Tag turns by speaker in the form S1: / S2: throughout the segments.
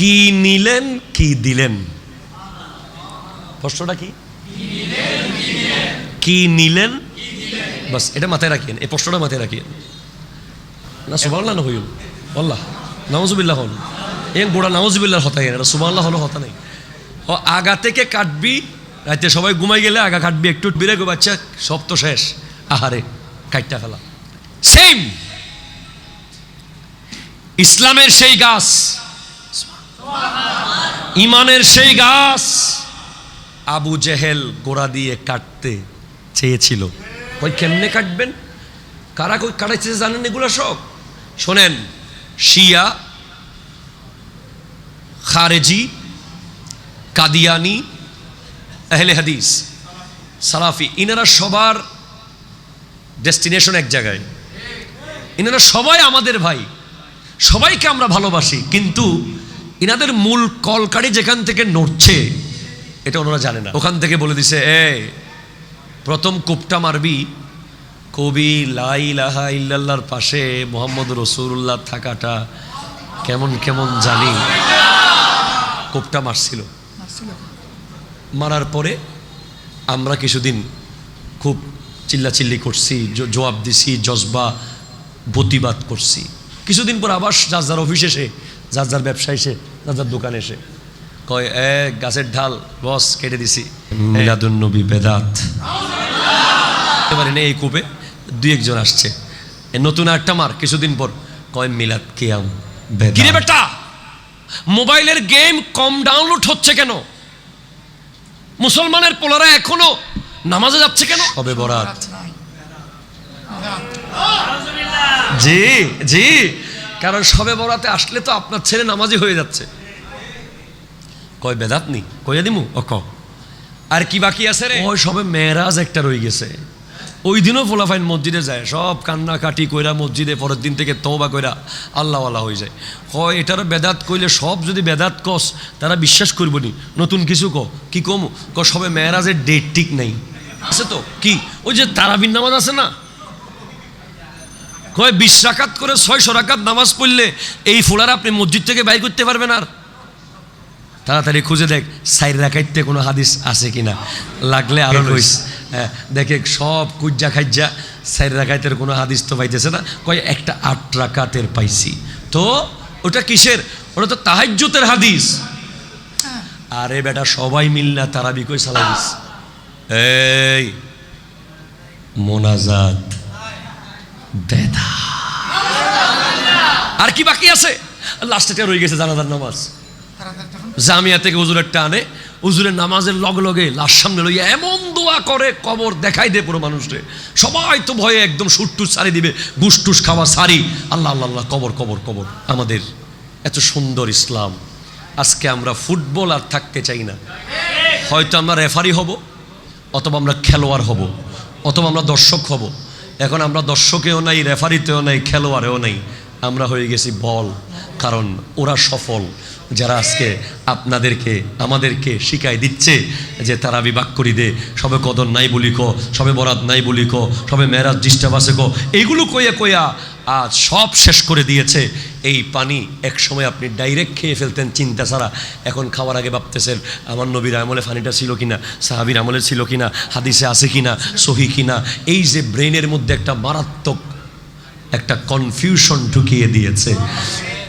S1: কি নিলেন, কি দিলেন? প্রশ্নটা কি? কি নিলেন? বাস, এটা মাথায় রাখিয়েন এই প্রশ্নটা মাথায় রাখিয়েন না সুবাল্লাহ না হইল। আল্লাহ নামজুবিল্লাহ হল। এ গোড়া নামজুবিল্লাহর হতা এটা সুবাল্লাহ হলো হতা নেই। ও আগা থেকে কাটবি, রাতে সবাই ঘুমাই গেলে আগা কাটবি, একটু বিরে গো বাচ্চা, সব তো শেষ। আহারে কাটটা ফেলা। সেম ইসলামের সেই গাছ ইমানের সেই গাছ আবু জেহেল গোড়া দিয়ে কাটতে চেয়েছিল। ওই কেমনে কাটবেন? কারা কই কাটাইছে জানেন এগুলো সব? শোনেন, শিয়া, খারেজি, কাদিয়ানি, আহলে হাদিস, সালাফি, ইনারা সবার ডেস্টিনেশন এক জায়গায়। ইনারা সবাই আমাদের ভাই, সবাইকে আমরা ভালোবাসি, কিন্তু ইনাদের মূল কলকারি যেখান থেকে নড়ছে, এটা ওনারা জানে না। ওখান থেকে বলে দিছে, এ, প্রথম কোপটা মারবি, কবি লাই লাহা ইল্লাল্লাহর পাশে মোহাম্মদ রসুল্লাহ থাকাটা কেমন কেমন জানি কোপটা মারছিল। মারার পরে আমরা কিছুদিন খুব চিল্লাচিল্লি করছি জবাব দিছি, জজবা, প্রতিবাদ করছি। কিছুদিন পর আবার যার যার অফিস এসে, যার যার ব্যবসা এসে যার দোকান এসে কয় এ গাছের ঢাল বস কেটে দিছি। মিলাদুন্নবী বেদাত। এবারে নেই এই কূপে দুই একজন আসছে। এ নতুন একটা মার কিছুদিন পর কয় মিলাদ কিয়াম কিরে বেটা মোবাইলের গেম কম ডাউনলোড হচ্ছে কেন? মুসলমানের পোলারা এখনও নামাজে যাচ্ছে কেন? হবে বরাত। জি জি। কারণ সবে বরাতে আসলে তো আপনার ছেলে নামাজি হয়ে যাচ্ছে। কয়, বেদাত নি? কইয়া দিমু? ক। আর কি বাকি আছে রে? ওই সবে মেয়েরাজ একটা রয়ে গেছে। ওই দিনও ফোলাফাইন মসজিদে যায়। সব কান্নাকাটি কইরা মসজিদে পরের দিন থেকে তওবা কইরা আল্লাহওয়ালা হয়ে যায়। হয় এটারও বেদাত কইলে সব যদি বেদাত কস, তারা বিশ্বাস করব নি। নতুন কিছু ক কি কম? ক সবে মেয়েরাজের ডেট ঠিক নাই। আছে তো? কি? ওই যে তারাবিন নামাজ আছে না? কয়, বিশ রাকাত করে ছয়শো রাকাত নামাজ পড়লে এই ফোলার আপনি মসজিদ থেকে বাইর করতে পারবেন আর? তাড়াতাড়ি খুঁজে দেখ সাইর রাখাইতে কোনো হাদিস আছে কিনা। লাগলে আরও কইস হ্যাঁ দেখে সব কুজ্জা খাইজা সাইর রাখাইতের কোনো হাদিস তো পাইতেছে না। কয় একটা আট রাকাতের পাইছি। তো ওটা কিসের? ওটা তো তাহাজ্জুতের হাদিস। আরে বেটা সবাই মিল না তারা বিকই সালাদিস এই মোনাজাত বেদা আর কি বাকি আছে? লাস্টে রয়ে গেছে জানাজার নামাজ। জামিয়া থেকে হুজুরের টানে, হুজুরের নামাজের লগ লগে লাশ সামনে লইয়া এমন দোয়া করে, কবর দেখাই দে পুরো মানুষরে। সবাই তো ভয়ে একদম সুটটুস সারি দিবে, গুসটুস খাওয়া সারি আল্লাহ আল্লাহ আল্লাহ, কবর কবর কবর। আমাদের এত সুন্দর ইসলাম। আজকে আমরা ফুটবল আর থাকতে চাই না। হয়তো আমরা রেফারি হব, অথবা আমরা খেলোয়াড় হব, অথবা আমরা দর্শক হব। এখন আমরা দর্শকেও নাই, রেফারিতেও নাই, খেলোয়াড়েও নাই। আমরা হয়ে গেছি বল, কারণ ওরা সফল। যারা আজকে আপনাদেরকে, আমাদেরকে শিখাই দিচ্ছে যে তারা বিভাগ করি দে, সবে কদর নাই বলি কো, সবে বরাত নাই বলি কো, সবে মেরাজ ডিস্টার্ব আছে কো এইগুলো কইয়া কইয়া আজ সব শেষ করে দিয়েছে। এই পানি এক সময় আপনি ডাইরেক্ট খেয়ে ফেলতেন চিন্তা ছাড়া। এখন খাওয়ার আগে ভাবতেছেন, আমার নবীর আমলে পানিটা ছিল কিনা, সাহাবির আমলে ছিল কিনা, হাদিসে আছে কিনা, সহি কিনা, এই যে ব্রেনের মধ্যে একটা মারাত্মক একটা কনফিউশন ঢুকিয়ে দিয়েছে।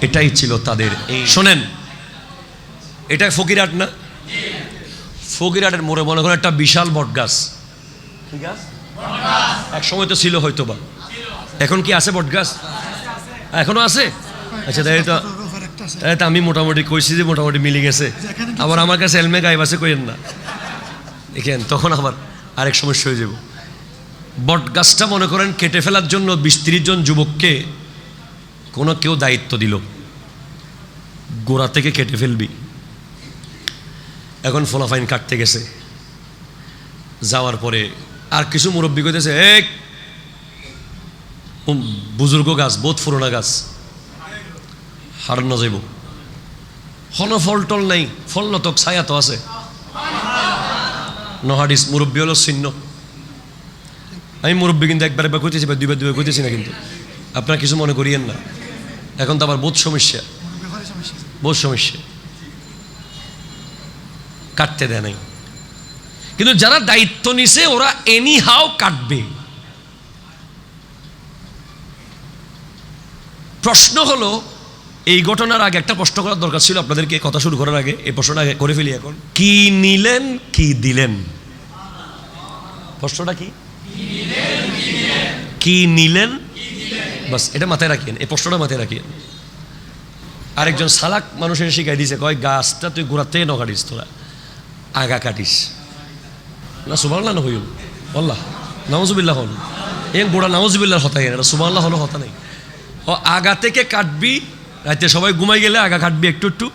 S1: এটাই ছিল তাদের এই শোনেন এটা ফকিরহাট না? ফকিরহাটের মোড়ে মনে করেন একটা বিশাল বট গাছ। ঠিক আছে এক সময় তো ছিল হয়তো বা এখন কি আছে বট গাছ? এখনও আছে? আচ্ছা তাই তো তাই তো আমি মোটামুটি কইছি যে মোটামুটি মিলে গেছে আবার আমার কাছে এলমে গাইব আছে কইেন না। দেখেন তখন আবার আরেক সমস্যা হয়ে যাব। বট গাছটা মনে করেন কেটে ফেলার জন্য বিশ জন যুবককে কোনো কেউ দায়িত্ব দিল। গোড়া থেকে কেটে ফেলবি। এখন ফলাফাইন কাটতে গেছে। যাওয়ার পরে আর কিছু মুরব্বী কইতেছে এক বুজুর্গ গাছ বোধ ফুরোনা গাছ। হারানো যাইব। হন ফল টল নাই ফল নতক ছায়া তো আছে। নহাডিস মুরব্বী হলো চিহ্ন আমি মুরব্বী কিন্তু একবার একবার কইতেছি বা দুইবার দুইবার কইতেছি না কিন্তু। আপনারা কিছু মনে করিয়েন না। এখন তো আবার বোধ সমস্যা। বোধ সমস্যা। কাটতে দেয় নাই। কিন্তু যারা দায়িত্ব নিছে, ওরা এনি হাও কাটবে। প্রশ্ন হলো, এই ঘটনার আগে একটা প্রশ্ন করার দরকার ছিল আপনাদেরকে কথা শুরু করার আগে, এই প্রশ্নটা করে ফেলি এখন। কি নিলেন, কি দিলেন? প্রশ্নটা কি? কি নিলেন? বাস, এটা মাথায় রাখিয়েন, এই প্রশ্নটা মাথায় রাখিয়েন। আরেকজন সালাক মানুষের শিখাই দিছে, কয়, গাছটা তুই গোড়াতে ন কাটিস তোরা। আগা কাটিস না সুবাংলা না হইল। বল্লা নামজুবিল্লাহ হন এই গোড়া নামজুবিল্লার হতাই এটা সুবাংলা হলো হতা নেই। ও আগা থেকে কাটবি রাতে সবাই ঘুমাই গেলে আগা কাটবি একটু একটু।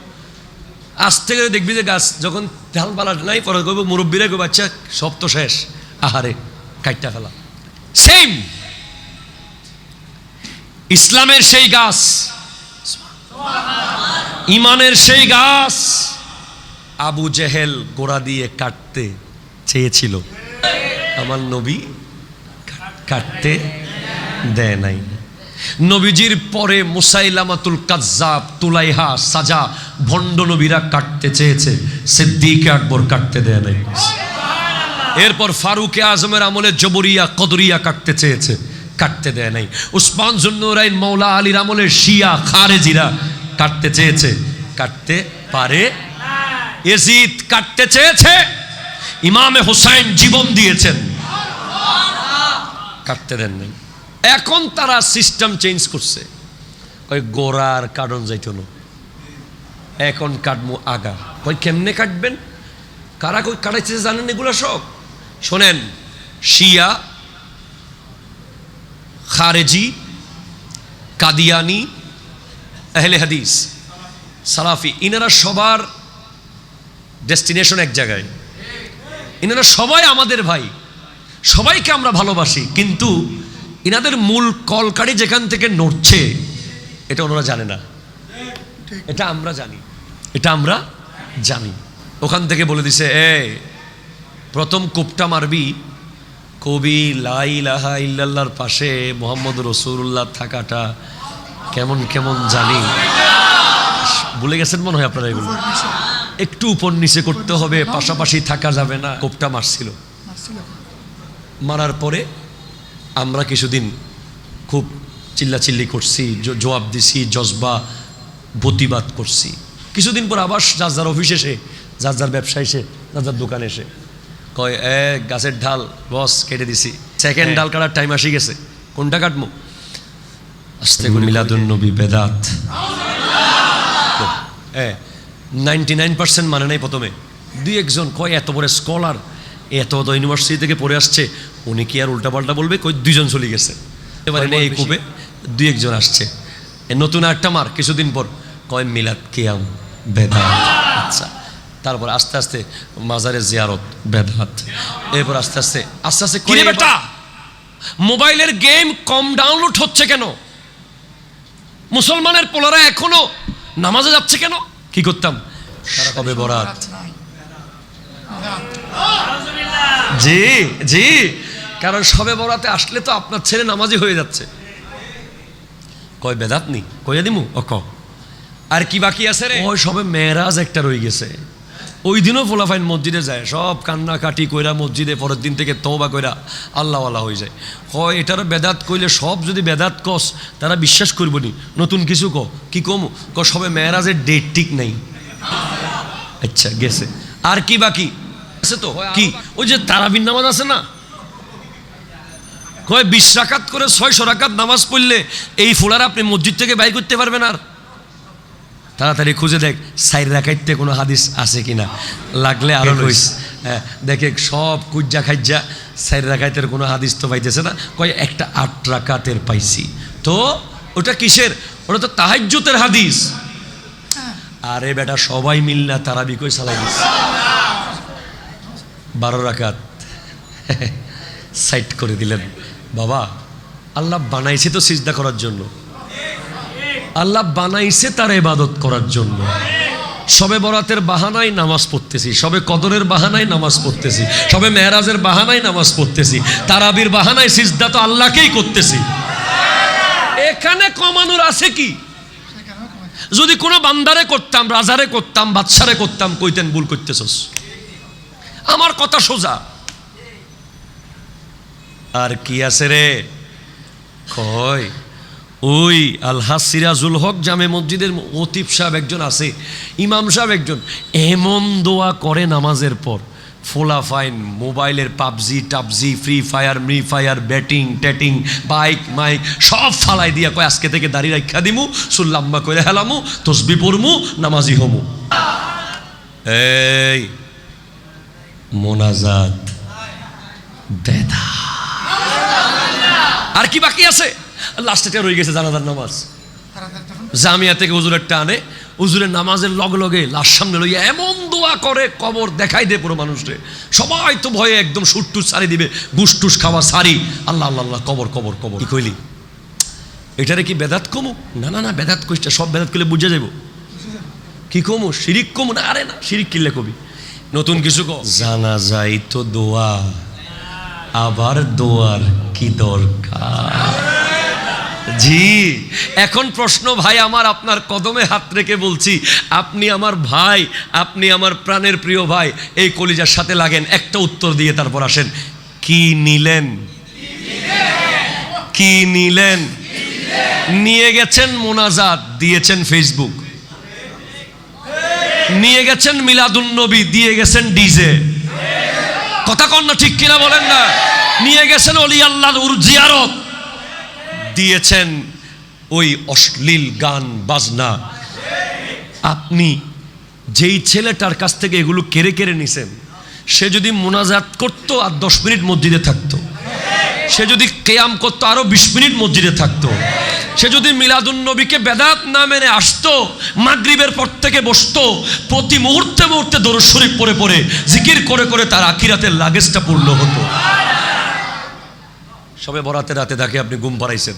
S1: আসতে গেলে দেখবি যে গাছ যখন ঢাল পালা নাই, পরে কইব, মুরব্বীরা আচ্ছা সব তো শেষ। আহারে কাটটা ফেলা। সেম ইসলামের সেই গাছ, ইমানের সেই গাছ আবু জেহেল গোড়া দিয়ে কাটতে চেয়েছিল। আমার নবী কাটতে দেয় নাই। নবীজির পরে মুসাইলামাতুল কাজ্জাব, তুলাইহা, সাজা, ভণ্ড নবীরা কাটতে চেয়েছে। সিদ্দিক আকবর কাটতে দেয় নাই। এরপর ফারুকে আজমের আমলে জবরিয়া, কদরিয়া কাটতে চেয়েছে। কাটতে দেয় নাই। উসমান জুন্নুরাইন মৌলা আলীর আমলে শিয়া, খারেজিরা কাটতে চেয়েছে। কাটতে পারে এজিদ কাটতে চেয়েছে, ইমামে হোসাইন জীবন দিয়েছেন। কাটতে দেন নাই এখন তারা সিস্টেম চেঞ্জ করছে। কই গোড়ার কারণ যাইতো না। এখন কাটবো আগা। কই কেমনে কাটবেন? কারা কই কাটাইছে জানেন এগুলো সব? শোনেন, শিয়া, খারেজি, কাদিয়ানি, আহলে হাদিস, সালাফি, ইনারা সবার ডেস্টিনেশন এক জায়গায়। এনারা সবাই আমাদের ভাই। সবাইকে আমরা ভালোবাসি, কিন্তু এনাদের মূল কলকারি যেখান থেকে নড়ছে, এটা ওনারা জানে না। এটা আমরা জানি। এটা আমরা জানি। ওখান থেকে বলে দিছে, এ, প্রথম কোপটা মারবি। কবি লাই লাহা ইল্লাল্লাহর পাশে মোহাম্মদ রসুল্লাহ থাকাটা কেমন কেমন জানি। ভুলে গেছেন মনে হয় আপনারা এগুলো? একটু উপর নিচে করতে হবে পাশাপাশি থাকা যাবে না। কোপটা মারছিল। মারার পরে আমরা কিছুদিন খুব চিল্লাচিল্লি করছি জবাব দিছি জজবা প্রতিবাদ করছি। কিছুদিন পর আবার যার যার অফিস এসে যার যার ব্যবসা এসে যার যার দোকান এসে কয় এ গাছের ঢাল বস কেটে দিছি। সেকেন্ড ডাল কাটার টাইম আসি গেছে। কোনটা কাটবো আস্তে করে মিলাদুন নবী বেদাত। হ্যাঁ নাইনটি নাইন পার্সেন্ট মানে নাই প্রথমে। দুই একজন কয় এত বড় স্কলার এত বড় ইউনিভার্সিটি থেকে পড়ে আসছে উনি কি আর উল্টাপাল্টা বলবে? কই দুইজন চলে গেছে। এবারে এই কূপে দুই একজন আসছে। নতুন একটা মার কিছুদিন পর কয় মিলাদ কিয়াম বেদাত। আচ্ছা তারপর আস্তে আস্তে মাজারে জিয়ারত বেদাত। এরপর আস্তে আস্তে আস্তে আস্তে কিরে বেটা? মোবাইলের গেম কম ডাউনলোড হচ্ছে কেন? মুসলমানের পোলারা এখনও নামাজে যাচ্ছে কেন? কি করতাম? কবে বরাত? জি জি। কারণ সবে বরাতে আসলে তো আপনার ছেলে নামাজি হয়ে যাচ্ছে। কয়, বেদাত নি কইয়া দিমু? ক। আর কি বাকি আছে রে? ওই সবে মেয়েরাজ একটা রয়ে গেছে। ওই দিনও ফোলাফাইন মসজিদে যায়। সব কান্নাকাটি কইরা মসজিদে পরের দিন থেকে তওবা কইরা আল্লাহওয়ালা হয়ে যায়। হয় এটারও বেদাত কইলে সব যদি বেদাত কস তারা বিশ্বাস করব নি। নতুন কিছু ক। কি কম? ক সবে মেয়েরাজের ডেট ঠিক নাই। আচ্ছা গেছে। আর কি বাকি? আছে তো? কি? ওই যে তারাবিন নামাজ আছে না? কয় বিশ রাকাত করে ছয়শো রাকাত নামাজ পড়লে এই ফোলার আপনি মসজিদ থেকে বাই করতে পারবেন আর? তাড়াতাড়ি খুঁজে দেখ সাইড রাখাইতে কোনো হাদিস আছে কিনা। লাগলে আরও লইস। হ্যাঁ দেখে সব কুজ্জা খাইজা সাইড রাখাইতের কোনো হাদিস তো পাইতেছে না। কয় একটা আট রাকাতের পাইছি। তো ওটা কিসের? ওটা তো তাহাজ্জুতের হাদিস। আরে বেটা সবাই মিল না তারা বিকই সালাই দিস? বারো রাকাত। সাইড করে দিলেন। বাবা আল্লাহ বানাইছে তো সিজদা করার জন্য। আল্লাহ বানাইছে তার ইবাদত করার জন্য। সবে বরাতের বাহানায় নামাজ পড়তেছি, সবে কদরের বাহানায় নামাজ পড়তেছি, সবে মেহরাজের বাহানায় নামাজ পড়তেছি, তারাবির বাহানায় সিজদা তো আল্লাহকেই করতেছি। এখানে কমানোর আছে কি? যদি কোনো বান্দারে করতাম, রাজারে করতাম, বাদশারে করতাম, কইতেন ভুল করতেছস। আমার কথা সোজা। আর কি আছে রে? কয় ওই আলহাজ সিরাজুল হক জামে মসজিদের অতিফ সাহেব একজন আছে, ইমাম সাহেব একজন, এমন দোয়া করে নামাজের পর, ফোলা ফাইন, মোবাইলের পাবজি, টাবজি, ফ্রি ফায়ার, মি ফায়ার, ব্যাটিং, ট্যাটিং, বাইক, মাইক, সব ফালাই দিয়া কয়, আজকে থেকে দাড়ি রাখা দিমু সুল্লাম্বা করে হেলামু, তসবি পড়মু, নামাজি হমু। এই, মোনাজাত আর কি বাকি আছে? লাস্টে রয়ে গেছে জানাজার নামাজ। জামিয়া থেকে উজুরের টানে উজুরের নামাজের লগ লগে লাশ সামনে লইয়া এমন দোয়া করে, কবর দেখাই দে পুরো মানুষরে। সবাই তো ভয়ে একদম সুটটুস সারি দিবে, গুসটুস খাওয়া সারি আল্লাহ আল্লাহ আল্লাহ, কবর কবর কবর। কি কইলি? এটারে কি বেদাত কমু? না না না, বেদাত কইছে সব বেদাত করলে বুঝে যাব কি কমু? শিরিক কমু না? আরে না, শিরিক কিনলে কবি। নতুন কিছু জানা যাই তো দোয়া, আবার দোয়ার কি দরকার? জি। এখন প্রশ্ন, ভাই, আমার আপনার কদমে হাত রেখে বলছি, আপনি আমার ভাই, আপনি আমার প্রাণের প্রিয় ভাই, এই কলিজার সাথে লাগেন, একটা উত্তর দিয়ে তারপর আসেন, কি নিলেন? কি নিলেন? নিয়ে গেছেন মোনাজাত, দিয়েছেন ফেসবুক। নিয়ে গেছেন মিলাদুন্নবী দিয়ে গেছেন ডিজে। কথা কন না, ঠিক কিনা বলেন না। নিয়ে গেছেন অলি আল্লাহর উর্জিয়ারত দিয়েছেন ওই অশ্লীল গান, বাজনা। আপনি যেই ছেলেটার কাছ থেকে এগুলো কেড়ে কেড়ে নিছেন, সে যদি মোনাজাত করতো আর দশ মিনিট মসজিদে থাকতো, সে যদি কেয়াম করতো আরও বিশ মিনিট মসজিদে থাকতো, সে যদি মিলাদুন নবীকে বেদাত না মেনে আসতো, মাগরিবের পর থেকে বসতো, প্রতি মুহূর্তে মুহূর্তে দরুদ শরীফ পরে পড়ে, জিকির করে করে তার আখিরাতের লাগেজটা পূর্ণ হতো। সবে বরাতে রাতে তাকে আপনি ঘুম পাড়াইছেন।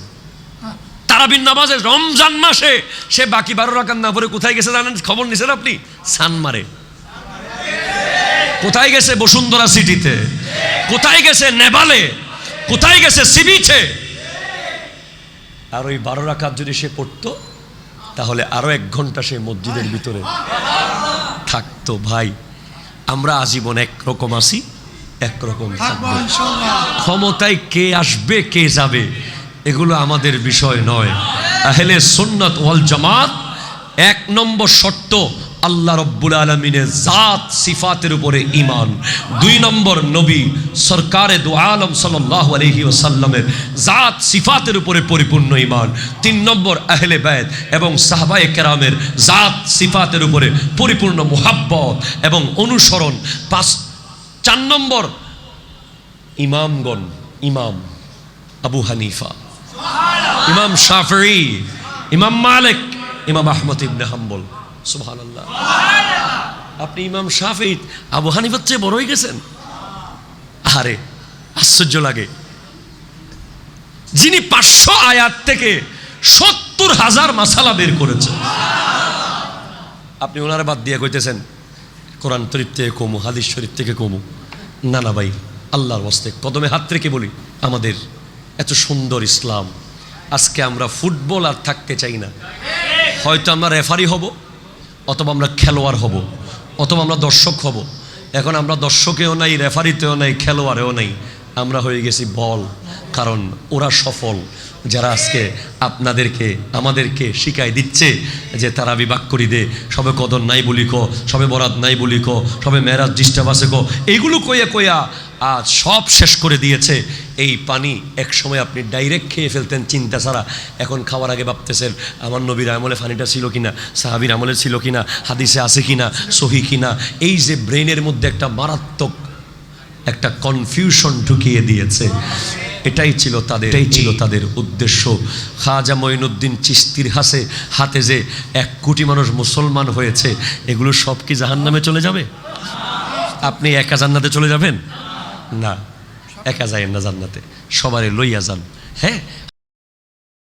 S1: তারাবিন নামাজে রমজান মাসে সে বাকি বারো রাকাত না পরে কোথায় গেছে জানেন? খবর নিছেন আপনি? সানমারে। কোথায় গেছে বসুন্ধরা সিটিতে? কোথায় গেছে নেপালে? কোথায় গেছে সিবিছে আর ওই বারো রাকাত যদি সে পড়তো, তাহলে আরও এক ঘণ্টা সে মসজিদের ভিতরে থাকতো। ভাই, আমরা আজীবন একরকম আসি একরকম ক্ষমতায় কে আসবে কে যাবে এগুলো আমাদের বিষয় নয়। আহলে সুন্নত ওয়াল জামাত এক নম্বর শর্ত আল্লাহ রব্বুল আলমিনের জাত সিফাতের উপরে ইমান দুই নম্বর নবী সরকারে দু আলম সাল্লাহ আলহি ওসাল্লামের জাত সিফাতের উপরে পরিপূর্ণ ইমান তিন নম্বর আহলে ব্যয় এবং সাহবায়ে কেরামের জাত সিফাতের উপরে পরিপূর্ণ মোহাব্বত এবং অনুসরণ। পাঁচ চার নম্বর। ইমামগণ, ইমাম আবু হানিফা, ইমাম শাফরি ইমাম মালিক, ইমাম আহমদ ইবনে হাম্বল। সুবহানাল্লাহ। আপনি ইমাম শাফি আবু হানিফার চেয়ে বড় হয়ে গেছেন। আরে আশ্চর্য লাগে। যিনি পাঁচশো আয়াত থেকে সত্তর হাজার মাসালা বের করেছেন। আপনি ওনারা বাদ দিয়ে কইতেছেন কোরআন শরীফ থেকে কমু, হাদিস শরীফ থেকে কমু। না না ভাই, আল্লাহর বস্তে কদমে হাত রেখে বলি, আমাদের এত সুন্দর ইসলাম। আজকে আমরা ফুটবল আর থাকতে চাই না। হয়তো আমরা রেফারি হব, অথবা আমরা খেলোয়াড় হব, অথবা আমরা দর্শক হব। এখন আমরা দর্শকেও নাই, রেফারিতেও নাই, খেলোয়াড়েও নাই। আমরা হয়ে গেছি বল, কারণ ওরা সফল। যারা আজকে আপনাদেরকে, আমাদেরকে শিখাই দিচ্ছে যে তারা বিভাগ করি দে, সবে কদর নাই বলি কো, সবে বরাত নাই বলি কো, সবে মেরাজ ডিস্টার্ব আছে কো, এইগুলো কইয়া কইয়া আজ সব শেষ করে দিয়েছে। এই পানি এক সময় আপনি ডাইরেক্ট খেয়ে ফেলতেন চিন্তা ছাড়া। এখন খাওয়ার আগে ভাবতেছেন, আমার নবীর আমলে পানিটা ছিল কিনা, সাহাবির আমলে ছিল কিনা, হাদিসে আছে কিনা, সহি কিনা, এই যে ব্রেনের মধ্যে একটা মারাত্মক একটা কনফিউশন ঢুকিয়ে দিয়েছে। এটাই ছিল তাদের এটাই ছিল তাদের উদ্দেশ্য। খাজা মঈনুদ্দিন চিস্তির হাসে হাতে যে এক কোটি মানুষ মুসলমান হয়েছে এগুলো সব কি জাহান নামে চলে যাবে? আপনি একা জান্নাতে চলে যাবেন? না একা যায়েন না জান্নাতে সবারে লইয়া যান। হ্যাঁ